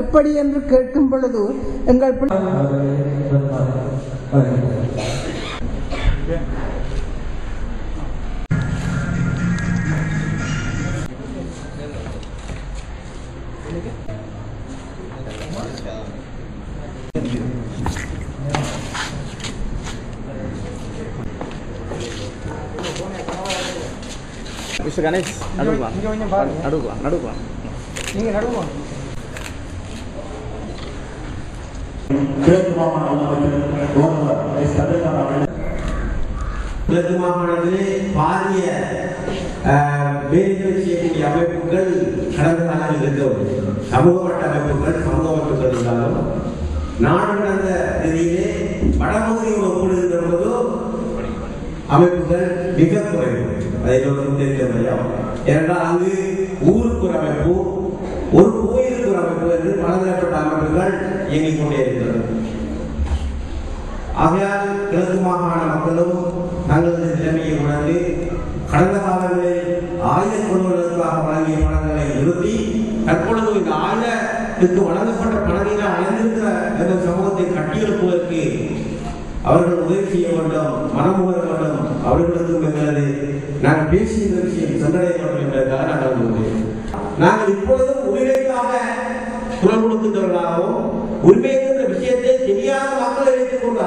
எப்படி என்று கேட்கும் பொழுது எங்கள் மிஸ்டர் கணேஷ் நடுவுக்கு இங்க கொஞ்சம் பாருங்க. நடுவுக்கு கிழக்கு மாகாண முதலமைச்சர் கவர்னர் எஸ் கதிர்காமன் அவர்கள் கிழக்கு மாகாணத்திலே பாரிய அஹ், செய்யக்கூடிய அமைப்புகள் கடந்த காலங்களில் இருந்தவை சமூக மட்ட அமைப்புகள் சமூக அமைப்புகள் இருந்தாலும் நாடு கடந்த ரீதியிலே வடபகுதியோடு ஒப்பிடுகின்ற போது அமைப்புகள் மிக குறைவு. அதை எல்லோருக்கும் தெரிந்த முடியும். ஏனென்றால் அங்கு ஊருக்கு ஒரு அமைப்பு ஒரு கோயிலுக்கு ஒரு அமைப்பு என்று பலதரப்பட்ட அமைப்புகள் இயங்கிக் கொண்டே இருக்கிறது ஆகையால் கிழக்கு மாகாண மக்களும் தங்களது நிலைமையை உணர்ந்து கடந்த காலங்களில் ஆயுத கொள்வதற்காக வழங்கிய பணங்களை நிறுத்தி தற்பொழுது இந்த ஆயுதத்துக்கு வழங்கப்பட்ட பணத்தினால் அடைந்திருக்கிற இந்த சமூகத்தை கட்டியெழுப்புவதற்கு அவர்கள் உதவி செய்ய வேண்டும் மனமுகர வேண்டும் அவர்களுக்கும் எங்களது நாங்கள் பேசிய விஷயம் சென்றடைய வேண்டும் என்பதற்காக நாங்கள் நாங்கள் உண்மைங்கிற விஷயத்தை தெரியாத மக்கள் வைத்துக் கொண்டு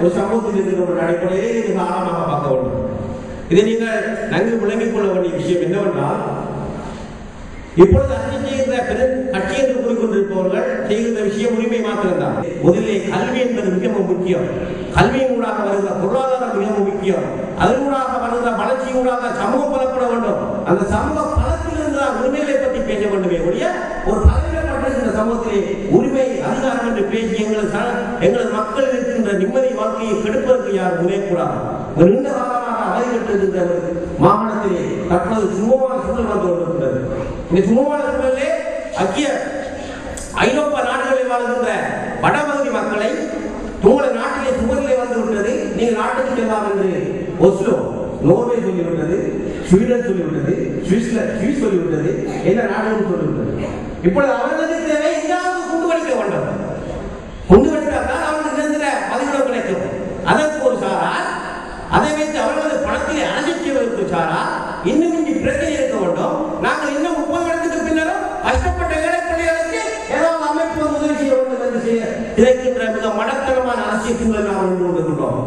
ஒரு சமூகத்தில் இருக்கிற ஒரு அடிப்படையிலே இது ஆழமாக பார்க்க வேண்டும். இதை நீங்கள் நன்கு விளங்கிக் கொள்ள வேண்டிய விஷயம் என்னவென்றால் இப்பொழுது அரசு செய்கின்ற பெரும் கட்சி என்று கூறிக்கொண்டிருப்பவர்கள் செய்கின்ற விஷயம் உரிமை மாத்திரம்தான். முதலிலே கல்வி என்பது மிகவும் முக்கியம். கல்வியின் ஊடாக வருகிற பொருளாதாரம் மிகவும் முக்கியம். அதன் ஊடாக வருகிற வளர்ச்சி ஊடாக சமூகம் பலப்பட வேண்டும். அந்த சமூக பலத்திலிருந்து இருந்த உரிமைகளை பற்றி பேச வேண்டுமே ஒழிய ஒரு பலவீனப்பட்டிருக்கிற சமூகத்திலே உரிமை என்று பேசி எங்களது எங்களது மக்கள் இருக்கின்ற நிம்மதி வாழ்க்கையை கெடுப்பதற்கு யார் முனையக்கூடாது நீண்ட காலமாக அவதிப்பட்டிருக்கின்ற மாகாணத்திலே தற்போது சுமூகமான சூழல் வந்து கொண்டிருக்கிறது. இந்த சுமூகமான சூழலே ஐக்கிய ஐரோப்பா நாடுகளில் வாழ்கின்ற வடபகுதி மக்களை உங்கள் நாட்டிலே சுவரிலே வந்து விட்டது. நீங்கள் நாட்டுக்கு செல்லலாம் என்று ஒஸ்லோ நோர்வே சொல்லிவிட்டது ஸ்வீடன் சொல்லிவிட்டது சுவிட்சர்லாந்து சுவிஸ் சொல்லிவிட்டது என்ன நாடுகளும் சொல்லிவிட்டது. இப்பொழுது அவர்களுக்கு தேவை எங்காவது குண்டு வலிக்க வேண்டும். குண்டு வலித்தால் அவர்களுக்கு நிரந்தர பதிவிடம் கிடைக்கும் அதற்கு ஒரு சாரார் அதை வைத்து அவர்களது பணத்தில் அரசியல் செய்வதற்கு சாரார் இன்னும் இங்கு பிரச்சனை இருக்க வேண்டும். நாங்கள் இன்னும் முப்பது வருடத்துக்கு பின்னரும் கஷ்டப்பட்ட ஏழை பிள்ளைகளுக்கு ஏதாவது அமைப்பு வந்து உதவி செய்ய வேண்டும் என்று செய்ய இருக்கின்ற மிக மடத்தனமான அரசியல் சூழல் நாம் கொண்டிருக்கிறோம்